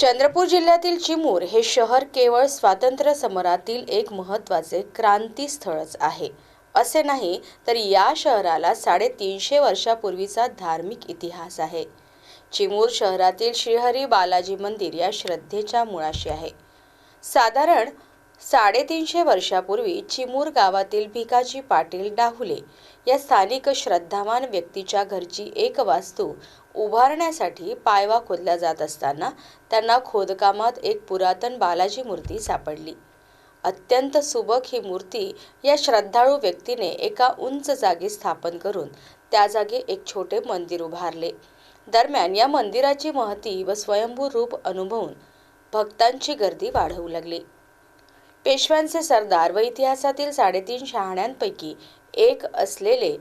चंद्रपूर जिल्ह्यातील चिमूर हे शहर केवळ स्वातंत्र्य समरातील एक महत्त्वाचे क्रांतीस्थळच आहे. असे नाही तर या शहराला साडेतीनशे वर्षापूर्वीचा धार्मिक इतिहास आहे. चिमूर शहरातील श्रीहरी बालाजी मंदिर या श्रद्धेच्या मुळाशी आहे. साधारण साडेतीनशे वर्षापूर्वी चिमूर गावातील भिकाजी पाटील डाहुले या स्थानिक श्रद्धावान व्यक्तीच्या घरची एक वास्तू उभारण्यासाठी पायवा खोदला जात असताना त्यांना खोदकामात एक पुरातन बालाजी मूर्ती सापडली. अत्यंत सुबक ही मूर्ती या श्रद्धाळू व्यक्तीने एका उंच जागी स्थापन करून त्या जागी एक छोटे मंदिर उभारले. दरम्यान या मंदिराची महती व स्वयंभू रूप अनुभवून भक्तांची गर्दी वाढवू लागली. पेशव्यांचे सरदार व इतिहासातील साडेतीन शहाण्यांपैकी एक असलेले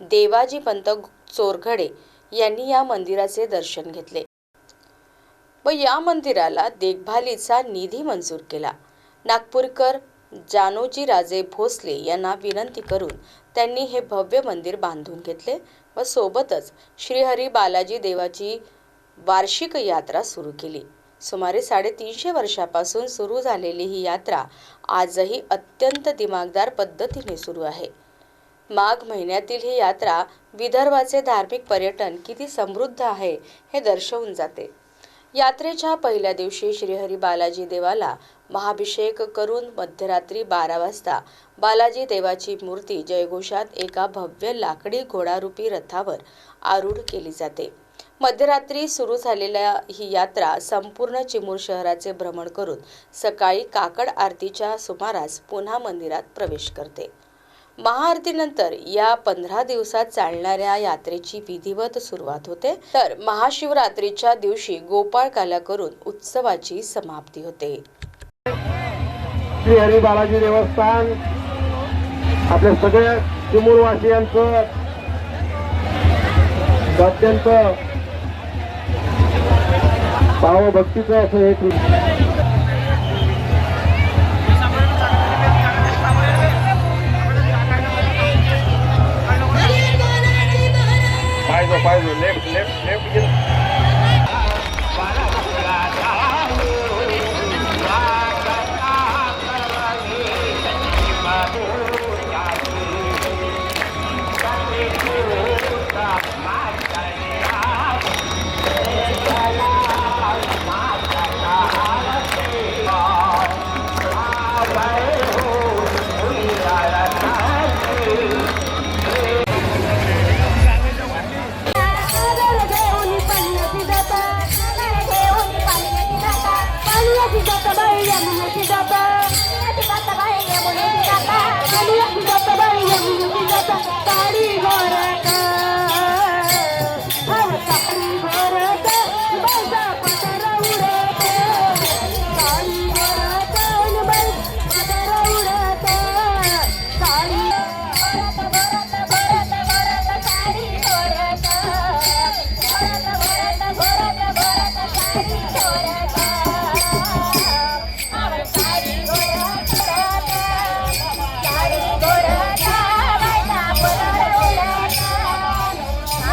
देवाजी पंत चोरघडे यांनी या मंदिराचे दर्शन घेतले व या मंदिराला देखभालीचा निधी मंजूर केला. नागपूरकर जानोजी राजे भोसले यांना विनंती करून त्यांनी हे भव्य मंदिर बांधून घेतले व सोबतच श्रीहरी बालाजी देवाची वार्षिक यात्रा सुरू केली. सुमारे साडेतीनशे वर्षापासून सुरू झालेली ही यात्रा आजही अत्यंत दिमागदार पद्धतीने सुरू आहे. माघ महिन्यातील ही यात्रा विदर्भाचे धार्मिक पर्यटन किती समृद्ध आहे हे दर्शवून जाते. यात्रेच्या पहिल्या दिवशी श्रीहरी बालाजी देवाला महाभिषेक करून मध्यरात्री बारा वाजता बालाजी देवाची मूर्ती जयघोषात एका भव्य लाकडी घोडारूपी रथावर आरूढ केली जाते. मध्यरात्री सुरू झालेल्या ही यात्रा संपूर्ण चिमूर शहराचे भ्रमण करून सकाळी काकड आरतीच्या सुमारास पुन्हा मंदिरात प्रवेश करते. महाआरतीनंतर या पंधरा दिवसात चालणाऱ्या यात्रेची विधिवत सुरुवात होते. तर महाशिवरात्रीच्या दिवशी गोपाळ काला करून उत्सवाची समाप्ती होते. श्री हरी बालाजी देवस्थान आपल्या सगळ्या चिमूरवासियांचं अत्यंत પાવો ભક્તિ તો છે એટલી પાયદો પાયદો લેફ્ટ લેફ્ટ લેફ્ટ पाण्याची जाता बाई यमुनाची जाता पाण्याची जाता बाई यमुनाची जाता